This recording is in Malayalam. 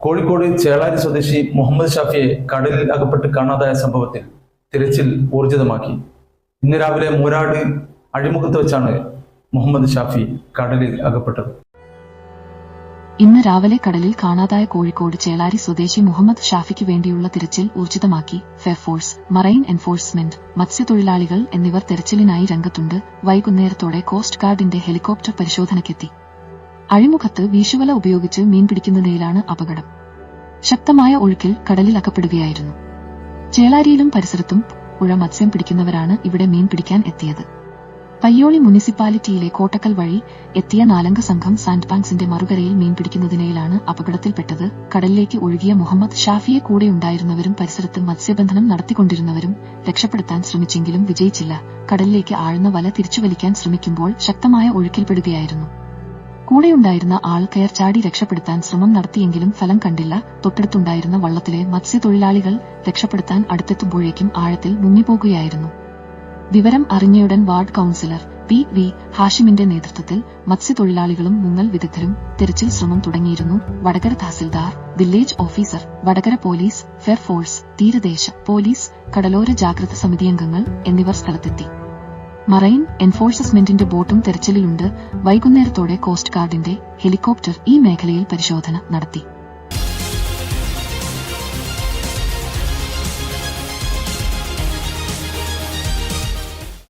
കോഴിക്കോട് ചേളാരി സ്വദേശി മുഹമ്മദ് ഷാഫിയെ കടലിൽ അകപ്പെട്ട് കാണാതായ സംഭവത്തിൽ തിരച്ചിൽ ഊർജിതമാക്കി. ഇന്ന് രാവിലെ മൂരാട് അഴിമുഖത്ത് വെച്ചാണ് മുഹമ്മദ് ഷാഫി കടലിൽ അകപ്പെട്ടത്. ഇന്ന് രാവിലെ കടലിൽ കാണാതായ കോഴിക്കോട് ചേളാരി സ്വദേശി മുഹമ്മദ് ഷാഫിക്ക് വേണ്ടിയുള്ള തിരച്ചിൽ ഊർജിതമാക്കി. ഫെയർഫോഴ്സ് മറൈൻ എൻഫോഴ്സ്മെന്റ് മത്സ്യത്തൊഴിലാളികൾ എന്നിവർ തെരച്ചിലിനായി രംഗത്തുണ്ട്. വൈകുന്നേരത്തോടെ കോസ്റ്റ് ഗാർഡിന്റെ ഹെലികോപ്റ്റർ പരിശോധനയ്ക്കെത്തി. അഴിമുഖത്ത് വീശുവല ഉപയോഗിച്ച് മീൻ പിടിക്കുന്നതിലാണ് അപകടം. ശക്തമായ ഒഴുക്കിൽ കടലിൽ അകപ്പെടുകയായിരുന്നു. ചേളാരിയിലും പരിസരത്തും പുഴ മത്സ്യം പിടിക്കുന്നവരാണ് ഇവിടെ മീൻ പിടിക്കാൻ എത്തിയത്. പയ്യോളി മുനിസിപ്പാലിറ്റിയിലെ കോട്ടക്കൽ വഴി എത്തിയ നാലംഗ സംഘം സാൻഡ് ബാങ്ക്സിന്റെ മറുകരയിൽ മീൻ പിടിക്കുന്നതിനിടയിലാണ് അപകടത്തിൽപ്പെട്ടത്. കടലിലേക്ക് ഒഴുകിയ മുഹമ്മദ് ഷാഫിയെ കൂടെയുണ്ടായിരുന്നവരും പരിസരത്ത് മത്സ്യബന്ധനം നടത്തിക്കൊണ്ടിരുന്നവരും രക്ഷപ്പെടുത്താൻ ശ്രമിച്ചെങ്കിലും വിജയിച്ചില്ല. കടലിലേക്ക് ആഴ്ന്ന വല തിരിച്ചുവലിക്കാൻ ശ്രമിക്കുമ്പോൾ ശക്തമായ ഒഴുക്കിൽപ്പെടുകയായിരുന്നു. കൂടെയുണ്ടായിരുന്ന ആൾ കയർ ചാടി രക്ഷപ്പെടുത്താൻ ശ്രമം നടത്തിയെങ്കിലും ഫലം കണ്ടില്ല. തൊട്ടടുത്തുണ്ടായിരുന്ന വള്ളത്തിലെ മത്സ്യത്തൊഴിലാളികൾ രക്ഷപ്പെടുത്താൻ അടുത്തെത്തുമ്പോഴേക്കും ആഴത്തിൽ മുങ്ങിപ്പോകുകയായിരുന്നു. വിവരം അറിഞ്ഞയുടൻ വാർഡ് കൌൺസിലർ പി വി ഹാഷിമിന്റെ നേതൃത്വത്തിൽ മത്സ്യത്തൊഴിലാളികളും മുങ്ങൽ വിദഗ്ധരും തെരച്ചിൽ ശ്രമം തുടങ്ങിയിരുന്നു. Vadakara tahsildar village officer Vadakara police fire force തീരദേശ പോലീസ് കടലോര ജാഗ്രത സമിതി അംഗങ്ങൾ എന്നിവർ സ്ഥലത്തെത്തി. മറൈൻ എൻഫോഴ്സ്മെന്റിന്റെ ബോട്ടും തെരച്ചിലിലുണ്ട്. വൈകുന്നേരത്തോടെ കോസ്റ്റ് ഗാർഡിന്റെ ഹെലികോപ്റ്റർ ഈ മേഖലയിൽ പരിശോധന നടത്തി.